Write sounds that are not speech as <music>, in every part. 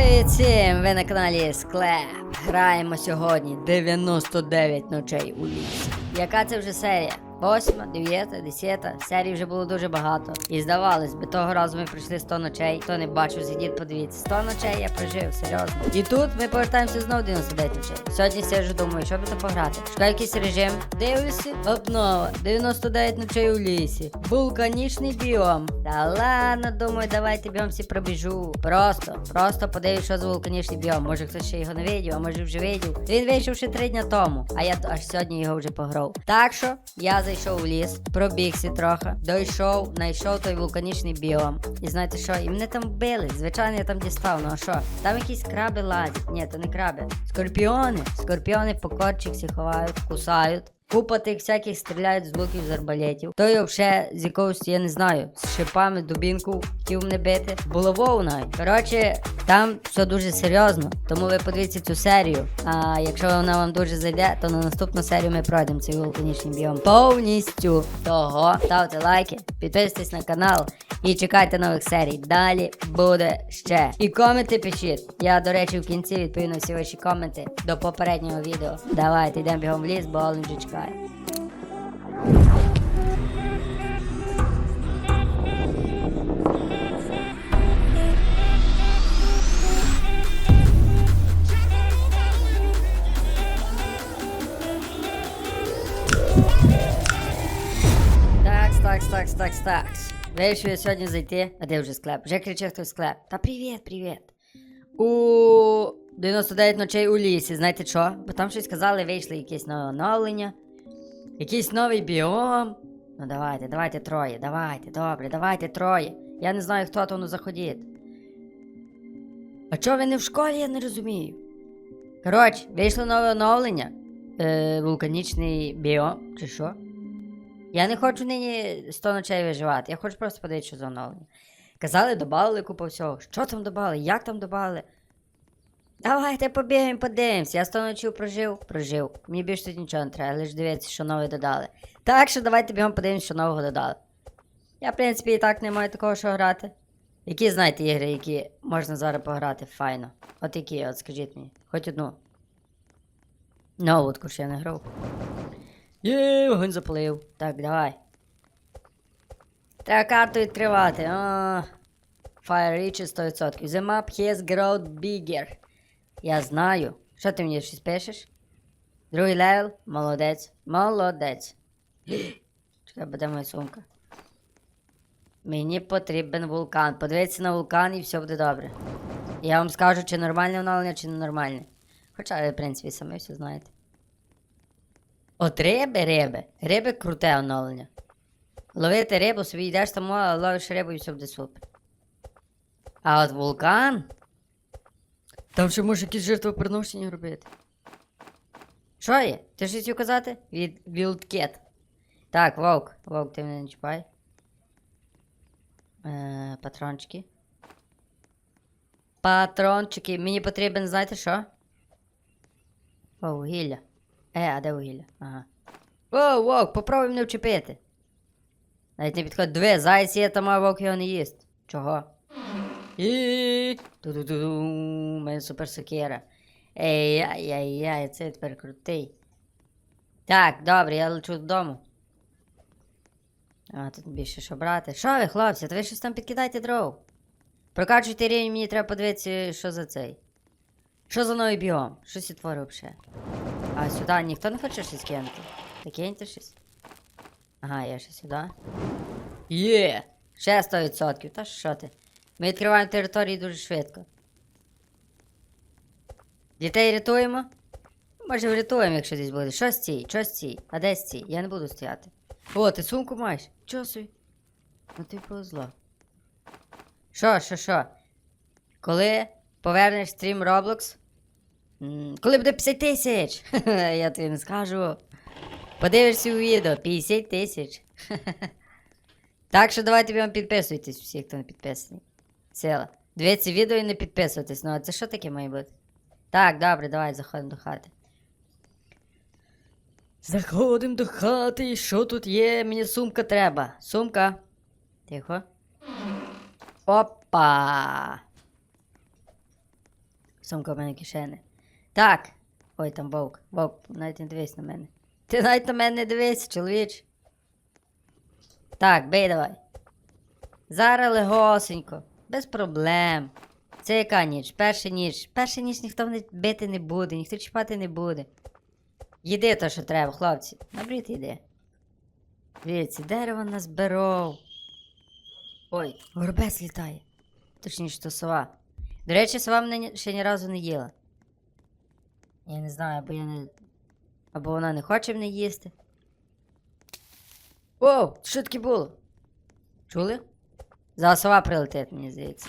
Привіт всім! Ви на каналі Склеп. Граємо сьогодні 99 ночей у лісі. Яка це вже серія? Восьма, дев'ята, десята. Серій вже було дуже багато. І здавалось би, того разу ми пройшли 100 ночей. Хто не бачив, зайдіть, подивіться. 100 ночей я прожив, серйозно. І тут ми повертаємося знову 99 ночей. Сьогодні сиджу, думаю, що би то пограти. Шукаю якийсь режим. Дивлюся, обнова. 99 ночей у лісі. Вулканічний біом. Та ладно, думаю, давайте біом пробіжу. Просто, просто подивлюсь, що за вулканічний біом. Може хтось ще його не видів, а може вже видів. Він вийшов ще три дня тому, а я аж сьогодні його вже пограв. Так що я зайшов у ліс, пробігся трохи, дійшов, знайшов той вулканічний біом. І знаєте що? І мене там били. Звичайно, я там дістав. Ну а що? Там якісь краби лазять. Ні, то не краби. Скорпіони. Скорпіони по корчиксі ховають, кусають. Купа тих всяких стріляють з луків з арбалетів. Той взагалі з якогось, я не знаю, з шипами дубінку хотів мене бити. Булавою навіть. Коротше, там все дуже серйозно. Тому ви подивіться цю серію. А якщо вона вам дуже зайде, то на наступну серію ми пройдемо цей вулканічний біом повністю. Того ставте лайки, підписуйтесь на канал і чекайте нових серій. Далі буде ще. І коменти пишіть. Я, до речі, в кінці відповім на всі ваші коменти до попереднього відео. Давайте йдемо бігом в ліс, бо Олен чекає. Такс, такс, такс, такс, такс. Вирішив я сьогодні зайти. А де вже склеп? Вже кричить хтось склеп. Та привіт, привіт. У 99 ночей у лісі, знаєте що? Бо там щось сказали, вийшли якесь нове оновлення. Якийсь новий біом. Ну давайте, давайте троє, давайте, добре, давайте троє. Я не знаю, хто то заходить. А чого ви не в школі, я не розумію. Коротше, вийшло нове оновлення. Е, вулканічний біом, чи що? Я не хочу нині 100 ночей виживати, я хочу просто подивитися, за оновлення. Казали, додали купу всього. Що там додали? Як там додали? Давайте побігаємо, подивимось. Я 100 ночів прожив, прожив. Мені більше тут нічого не треба, лише дивитися, що нове додали. Так що давайте бігом подивимось, що нового додали. Я, в принципі, і так не маю такого, що грати. Які знаєте ігри, які можна зараз пограти файно? От які, от скажіть мені. Хоч одну. Нову таку ще не грав. Є, вогонь запалив. Так, давай. Треба карту відкривати. Fire Reach 100%. The map has grown bigger. Я знаю. Що ти мені щось пишеш? Другий левел? Молодець. Молодець. <gasps> Чекай, буде моя сумка. Мені потрібен вулкан. Подивіться на вулкан і все буде добре. Я вам скажу, чи нормальне оновлення, чи ненормальне. Хоча ви, в принципі, самі все знаєте. От риби, риби. Риби круте оновлення. Ловити рибу, собі йдеш там, ловиш рибу і все буде супер. А от вулкан. Там ще може якісь жертвоприношення робити. Що є? Ти щось казати? Від Вілдкет. Так, вовк. Вовк, ти мене не чіпай. Е, патрончики. Патрончики. Мені потрібен, знаєте що? О, вугілля. Е, а де вугілля? Ага. Воу, вовк, попробуй мене вчепити. Навіть не підходить. Диви, зайць є, там а вовк його не їсть. Чого? І ту-ду-ду-ду, у мене супер сокира. Ей, яй яй це тепер крутий. Так, добре, я лечу додому. А, тут більше що брати. Що ви, хлопці, то ви щось там підкидайте дров. Прокачуйте рівень, мені треба подивитися, що за цей. Що за новий біом? Щось відтворив взагалі. А сюди ніхто не хоче щось кинути? Та киньте щось. Ага, я ще сюди. Є! Ще 100%. Та що ти? Ми відкриваємо території дуже швидко. Дітей рятуємо? Може врятуємо, якщо десь буде. Що стій? Що стій? А де стій? Я не буду стояти. О, ти сумку маєш? Чого собі? Ну ти повезло. Що, що, що? Коли повернеш стрім Roblox? Коли буде 50 тисяч? <laughs> Я тобі не скажу. Подивишся у відео 50 тисяч. <laughs> Так що давайте підписуйтесь всі, хто не підписаний. Сила. Дивіться відео і не підписуйтесь. Ну а це що таке має бути? Так, добре, давай заходимо до хати. Заходимо до хати. Що тут є? Мені сумка треба. Сумка. Тихо. Опа. Сумка в мене кишени. Так. Ой, там вовк. Вовк, навіть не дивись на мене. Ти навіть на мене не дивись, чоловіч. Так, бей давай. Зараз легосенько, без проблем. Це яка ніч? Перша ніч. Перша ніч ніхто мене бити не буде, ніхто чіпати не буде. Їди то, що треба, хлопці. Набрід їди. Дивіться, дерево назберов. Ой, горобець літає. Точніше, то сова. До речі, сова мене ще ні разу не їла. Я не знаю, або я не. Або вона не хоче мене їсти. Оу, що таке було? Чули? Зараз сова прилетить, мені здається.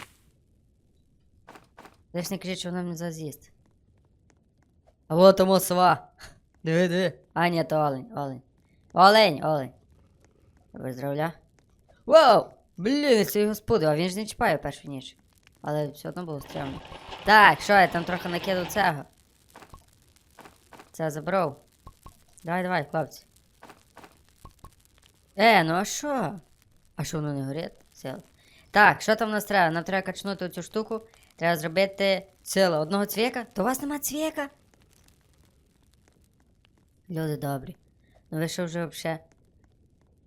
Лиш не кажіть, що вона мене зараз з'їсть. А вот тому сова. Диви, диви. А, ні, то олень, олень. Олень, олень. Виздравля. Вау! Блін, це його спуди, а він ж не чіпає першу ніч. Але все одно було стрімно. Так, що я там трохи накидав цього. Це забрав. Давай, давай, хлопці. Е, ну а що? А що воно не горить? Сила. Так, що там в нас треба? Нам треба качнути цю штуку. Треба зробити сила одного цвіка. То у вас нема цвіка? Люди добрі. Ну ви що вже взагалі?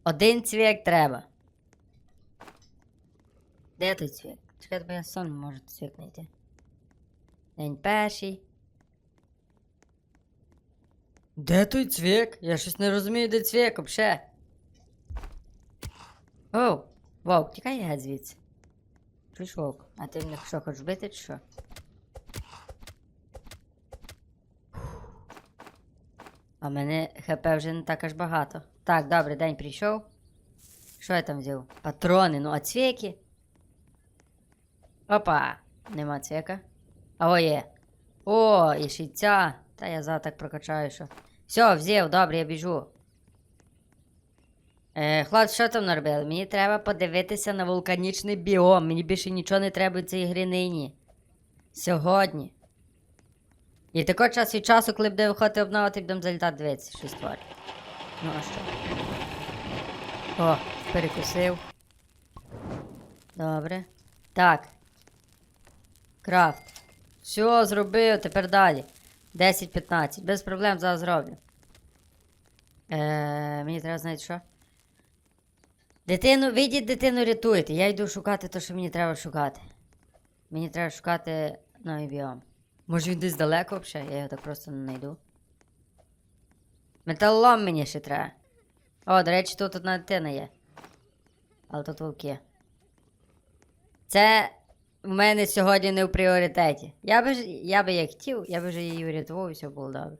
Один цвік треба. Де той цвік? Чекайте, бо я сам не можу цвік знайти. День перший. Де той цвік? Я щось не розумію, де цвік взагалі. Оу, вовк, тікай геть звідси. Чуєш? А ти мене що, хочеш бити чи що? А мене ХП вже не так аж багато. Так, добре, день прийшов. Що я там взяв? Патрони, ну а цвіки? Опа! Нема цвіка. А о є. О, і ще ця. Та я за так прокачаю, що. Все, взяв, добре, я біжу. Е, хлопці, що там наробили? Мені треба подивитися на вулканічний біом. Мені більше нічого не треба в цій грі нині. Сьогодні. І такого час від часу, коли буде виходити обнова, будемо залітати дивитися, щось творить. Ну а що? О, перекусив. Добре. Так. Крафт. Все, зробив, тепер далі. 10-15. Без проблем зараз зроблю. Е, мені треба знати що. Дитину, вийдіть, дитину рятуйте. Я йду шукати те, що мені треба шукати. Мені треба шукати новий біом. Може він десь далеко взагалі? Я його так просто не знайду. Металолом мені ще треба. О, до речі, тут одна дитина є. Але тут вовки. Це в мене сьогодні не в пріоритеті. Я би, я би як хотів, я би вже її врятував і все було добре.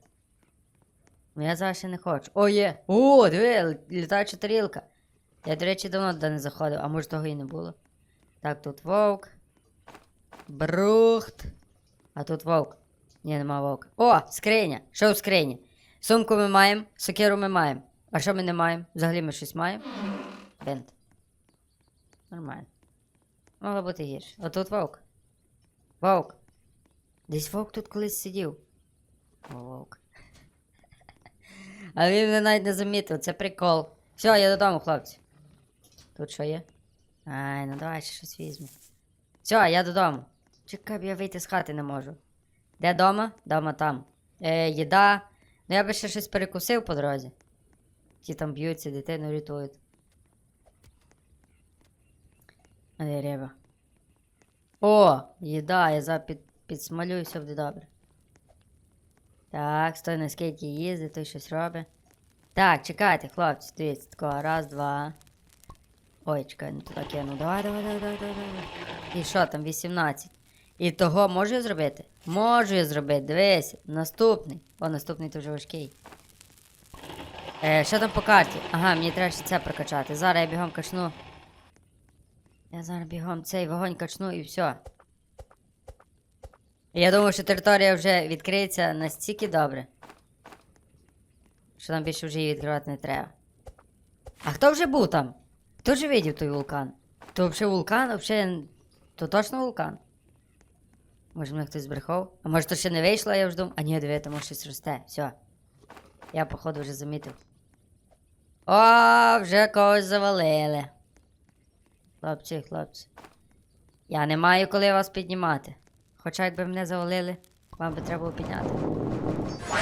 Ну я зараз не хочу. О, є! О, диви, літаюча тарілка. Я, до речі, давно туди не заходив, а може того і не було. Так, тут вовк. Брухт. А тут вовк. Ні, нема вовка. О, скриня! Що в скрині? Сумку ми маємо, сокиру ми маємо. А що ми не маємо? Взагалі ми щось маємо? Бент. Нормально. Могло бути гірше. Отут вовк. Вовк. Десь вовк тут колись сидів. О, вовк. <laughs> А він навіть не замітив, це прикол. Все, я додому, хлопці. Тут що є? Ай, ну давай ще щось візьму. Все, я додому. Чекай, я вийти з хати не можу. Де дома? Дома там. Е, їда. Ну я би ще щось перекусив по дорозі. Ті там б'ються, дитину рятують. А де риба? О, їда, я за під, підсмалюю, все буде добре. Так, стой на скейті їздить, той щось робить. Так, чекайте, хлопці, дивіться, такого, раз, два. Ой, чекай, не туди кину. Давай, давай, давай, давай, давай. І що там, 18. І того можу я зробити? Можу я зробити, дивись. Наступний. О, наступний то вже важкий. Е, що там по карті? Ага, мені треба ще це прокачати. Зараз я бігом качну. Я зараз бігом цей вогонь качну і все. Я думаю, що територія вже відкриється настільки добре. Що нам більше вже її відкривати не треба. А хто вже був там? Хто вже видів той вулкан? То взагалі вулкан, взагалі. То точно вулкан? Може мене хтось збрехав? А може то ще не вийшло, а я вже думав. А ні, диви, там щось росте. Все. Я, походу, вже замітив. О, вже когось завалили. Хлопці, хлопці. Я не маю коли вас піднімати. Хоча якби мене завалили, вам би треба було підняти.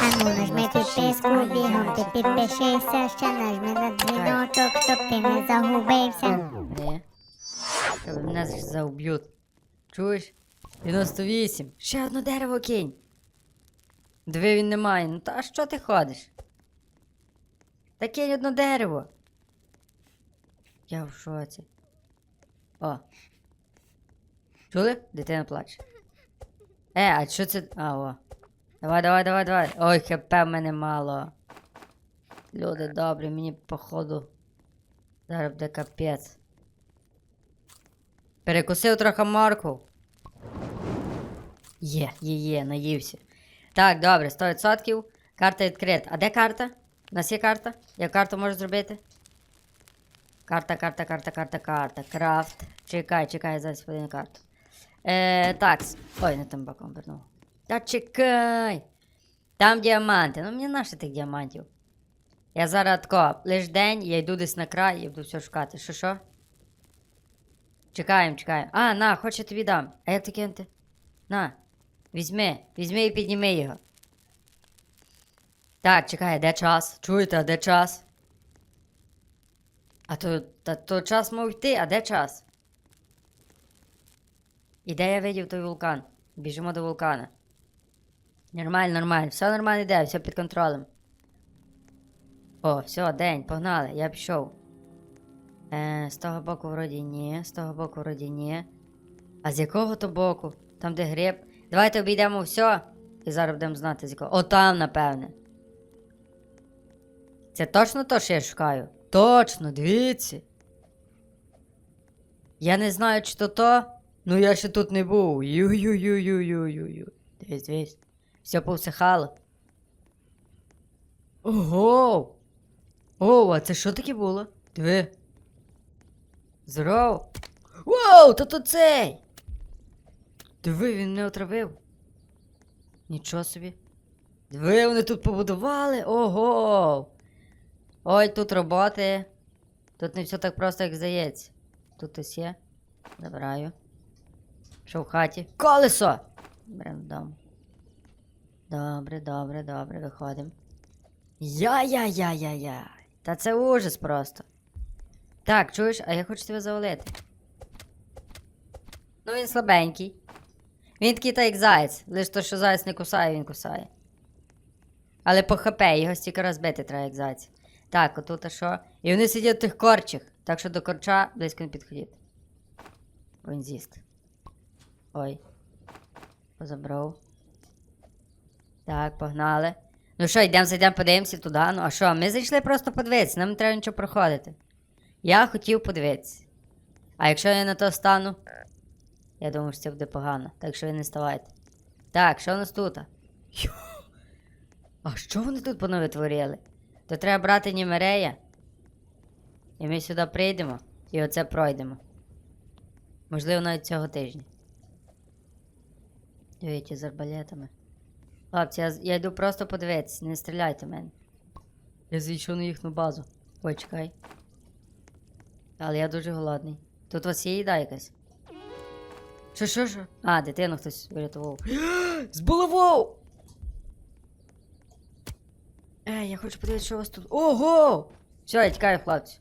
А ну нажми підписку, бігом ти підпишися, ще нажми на дзвіночок, щоб ти не загубився. Тебе мене ж зауб'ють. Чуєш? 98. Ще одне дерево кинь. Диви він немає. Ну та що ти ходиш? Та кинь одне дерево. Я в шоці. О. Чули? Дитина плаче. Е, а що це? А, о. Давай, давай, давай, давай. Ой, хп мене мало. Люди добрі, мені походу. Зараз буде капець. Перекусив трохи моркву. Є, є, є, наївся. Так, добре, 100%. Карта відкрита. А де карта? У нас є карта? Я карту можу зробити? Карта, карта, карта, карта, карта. Крафт. Чекай, чекай, зараз подивимо карту. Е, так. Ой, не тим боком вернув. Та чекай. Там діаманти. Ну мені нащо тих діамантів? Я зараз тако, лиш день, я йду десь на край і буду все шукати. Що що? Чекаємо, чекаємо. А, на, хоч я тобі дам. А як то кинути? На. Візьми, візьми і підніми його. Так, чекай, де час? Чуєте, а де час? А то, та, то час мав йти, а де час? І де я видів той вулкан? Біжимо до вулкана. Нормально, нормально, все нормально йде, все під контролем. О, все, день, погнали, я пішов. Е, з того боку вроді ні, з того боку вроді ні. А з якого то боку? Там, де гриб. Давайте обійдемо все. І зараз будемо знати з якого. О, там, напевне. Це точно то, що я шукаю? Точно, дивіться. Я не знаю, чи то то, ну я ще тут не був. Ю-ю-ю-ю-ю-ю-ю. Дивись, дивись. Все повсихало. Ого! О, а це що таке було? Диви. Здорово. Вау, то то цей! Диви, він не отравив. Нічого собі. Диви, вони тут побудували. Ого! Ой, тут роботи. Тут не все так просто, як здається. Тут ось є. Забираю. Що в хаті? Колесо! Беремо додому. Добре, добре, добре, виходимо. Я-я-я-я-я. Та це ужас просто. Так, чуєш, а я хочу тебе завалити. Ну він слабенький. Він такий та як заєць. Лиш то, що заєць не кусає, він кусає. Але по хп, його стільки розбити треба, як зайця. Так, отут а що? І вони сидять в тих корчах, так що до корча близько не підходіть. Він з'їсть. Ой. Позабрав. Так, погнали. Ну що, йдемо, зайдемо, подивимося туди. Ну а що, ми зайшли просто подивитися, нам не треба нічого проходити. Я хотів подивитися. А якщо я на то стану, я думаю, що це буде погано. Так що ви не ставайте. Так, що у нас тут? А що вони тут понавитворили? То треба брати Німерея. І ми сюди прийдемо і оце пройдемо. Можливо, навіть цього тижня. Дивіться з арбалетами. Хлопці, я, я йду просто подивитися, не стріляйте в мене. Я зайшов на їхню базу. Ой, чекай. Але я дуже голодний. Тут у вас є їда якась? Що, що, що? А, дитину хтось врятував. <gasps> Збуловов! Ей, я хочу подивитися, що у вас тут. Ого! Все, я тікаю, хлопці.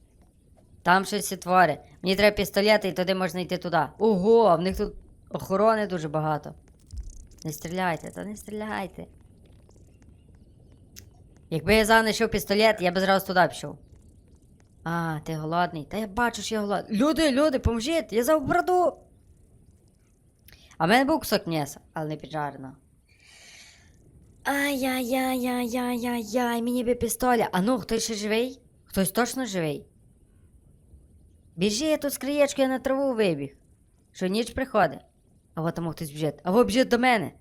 Там щось твори. Мені треба пістолети і туди можна йти туди. Ого, а в них тут охорони дуже багато. Не стріляйте, та не стріляйте. Якби я зараз знайшов пістолет, я б зразу туди пішов. А, ти голодний. Та я бачу, що я голодний. Люди, люди, поможіть, я за бороду. А в мене був кусок м'яса, але не піджарено. Ай-яй-яй-яй-яй-яй-яй, мені би пістоля. А ну, хтось ще живий? Хтось точно живий? Біжи, я тут з краєчкою на траву вибіг. Що ніч приходить. А от тому хтось біжить. А во біжить до мене.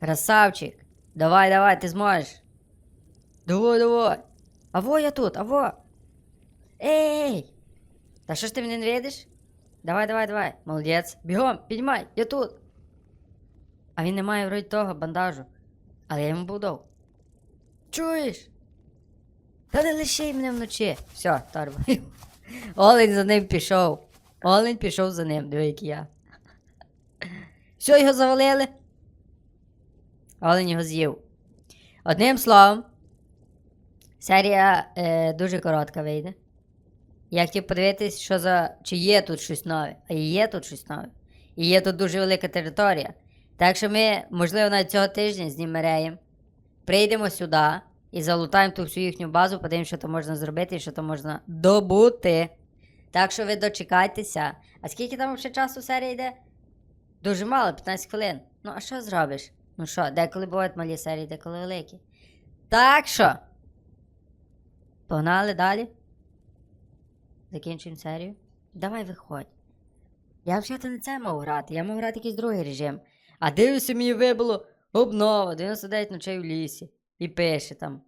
Красавчик. Давай, давай, ти зможеш. Давай, давай. А во я тут, а во. Ей! Та що ж ти мене не видиш? Давай, давай, давай. Молодець. Бігом, піднімай, я тут. А він не має вроді того бандажу. Але я йому буду. Чуєш? Та не лиши мене вночі. Все, торба. <laughs> Олень за ним пішов. Олень пішов за ним, диви, як я. Все, його завалили. Олень його з'їв. Одним словом, серія е, дуже коротка вийде. Я хотів подивитись, що за. чи є тут щось нове. А є тут щось нове. І є тут дуже велика територія. Так що ми, можливо, навіть цього тижня з Німереєм прийдемо сюди і залутаємо ту всю їхню базу, подивимося, що там можна зробити і що там можна добути. Так що ви дочекайтеся. А скільки там ще часу серія йде? Дуже мало, 15 хвилин. Ну, а що зробиш? Ну що, деколи бувають малі серії, деколи великі. Так що. Погнали далі. Закінчуємо серію. Давай виходь. Я взагалі не це мав грати, я мав грати якийсь другий режим. А дивлюся, мені вибило обнова, 99 ночей в лісі. І пише там.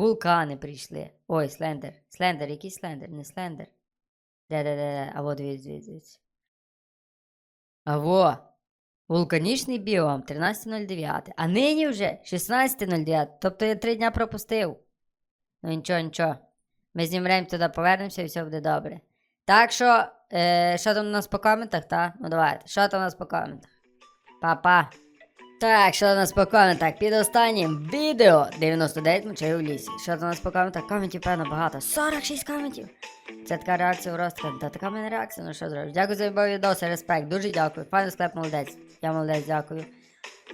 Вулкани прийшли. Ой, слендер. Слендер, який слендер? Не слендер. Де-де-де, а во дивіться, дивіться, дивіться. А во. Вулканічний біом 13.09. А нині вже 16.09. Тобто я три дня пропустив. Ну нічого, нічого. Ми з Німрем туди повернемося і все буде добре. Так що, е, що там у нас по коментах, та? Ну давайте. Що там у нас по коментах? Па-па. Так, що у нас по коментах? Під останнім відео 99 ночей у лісі. Що у нас по коментах? Коментів, певно, багато. 46 коментів. Це така реакція у Ростка. Та така мене реакція, ну що зробиш? Дякую за любов відоси, респект. Дуже дякую. Файний склеп, молодець. Я молодець, дякую.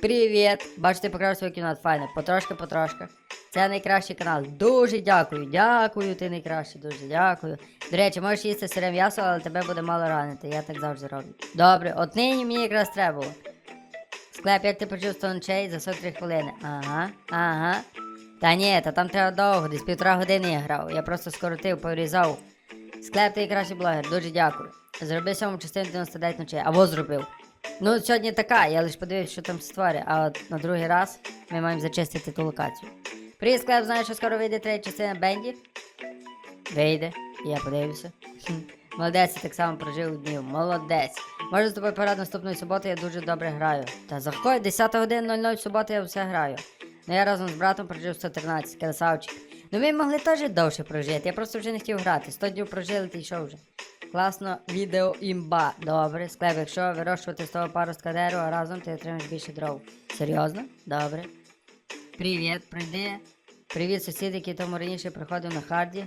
Привіт! Бачите, покрав свій кіно, файно. Потрошки, потрошки. Це найкращий канал. Дуже дякую, дякую, ти найкращий, дуже дякую. До речі, можеш їсти сире м'ясо, але тебе буде мало ранити. Я так завжди роблю. Добре, от нині мені якраз треба було. Склеп, як ти почув 100 ночей за 43 хвилини. Ага, ага. Та ні, та там треба довго, десь півтора години я грав. Я просто скоротив, порізав. Склеп, ти найкращий блогер, дуже дякую. Зроби сьому частину 99 ночей. Або зробив. Ну, сьогодні така, я лише подивився, що там створює, а от на другий раз ми маємо зачистити ту локацію. Привіт, Склеп, знаєш, що скоро вийде третя частина Бенді? Вийде, я подивлюся. Хм. Молодець, так само прожив днів. Молодець. Може з тобою порад наступної суботи, я дуже добре граю. Та заходь, 10 годин 00 в суботу я все граю. Ну я разом з братом прожив 113, красавчик. Ну ми могли теж довше прожити, я просто вже не хотів грати. 100 днів прожили, ти що вже. Класно, відео імба. Добре, склеп, якщо вирощувати з того паростка дерева разом, ти отримаєш більше дров. Серйозно? Добре. Привіт, прийди. Привіт, сусід, який тому раніше приходив на харді.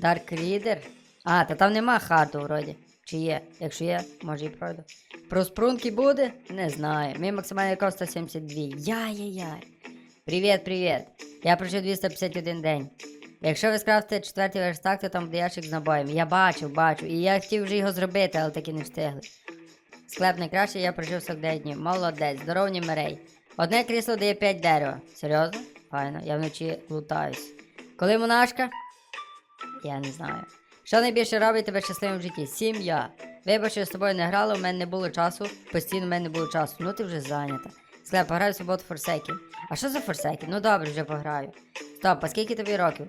Dark Reader. А, та там нема харду вроді. Чи є? Якщо є, може і пройду. Про спрунки буде? Не знаю. Мій максимальний рекорд 172. Яй-яй-яй. Привіт, привіт. Я прожив 251 день. Якщо ви скрафтите четвертий верстак, то там буде ящик з набоєм. Я бачив, бачу. І я хотів вже його зробити, але таки не встигли. Склеп найкраще, я прожив 49 днів. Молодець, здоровні мерей. Одне крісло дає 5 дерева. Серйозно? Файно, я вночі лутаюсь. Коли монашка? Я не знаю. Що найбільше робить тебе щасливим в житті? Сім'я. Вибач, я з тобою не грала, у мене не було часу, постійно в мене не було часу. Ну ти вже зайнята. Склеп, пограю в суботу Форсекі. А що за Форсекі? Ну добре, вже пограю. Стоп, а скільки тобі років?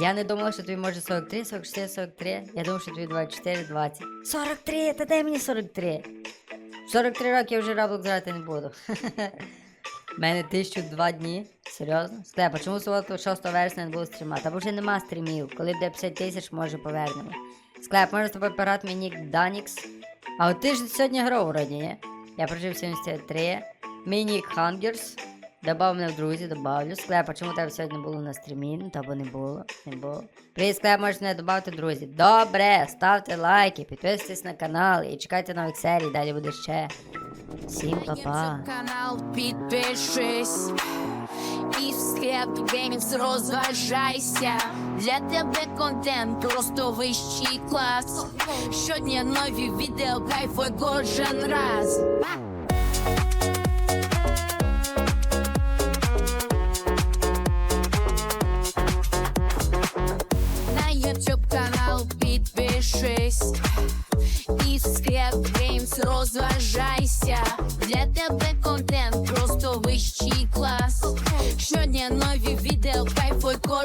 Я не думала, що тобі може 43, 44, 43. Я думав, що тобі 24, 20. 43, та дай мені 43. 43 роки я вже Roblox грати не буду. <laughs> У мене тисячу два дні. Серйозно? Склеп, а чому суботу 6 вересня не було стріма? Та бо вже нема стрімів. Коли буде 50 тисяч, може повернемо. Склеп, може з тобою пират мій нік Данікс? А от ти ж сьогодні грав вроді, ні? Я прожив 73. Мій Хангерс. Добав мене в друзі, добавлю. Склеп, а чому тебе сьогодні було на стрімі? Ну, та бо не було. Не було. Привіт, склеп, можеш мене додати друзі. Добре, ставте лайки, підписуйтесь на канал і чекайте нових серій, далі буде ще. Всім па-па. канал підпишись і в схеп геймс розважайся. Для тебе контент просто вищий клас. Щодня нові відео, кайфуй кожен раз.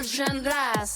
Кожен раз.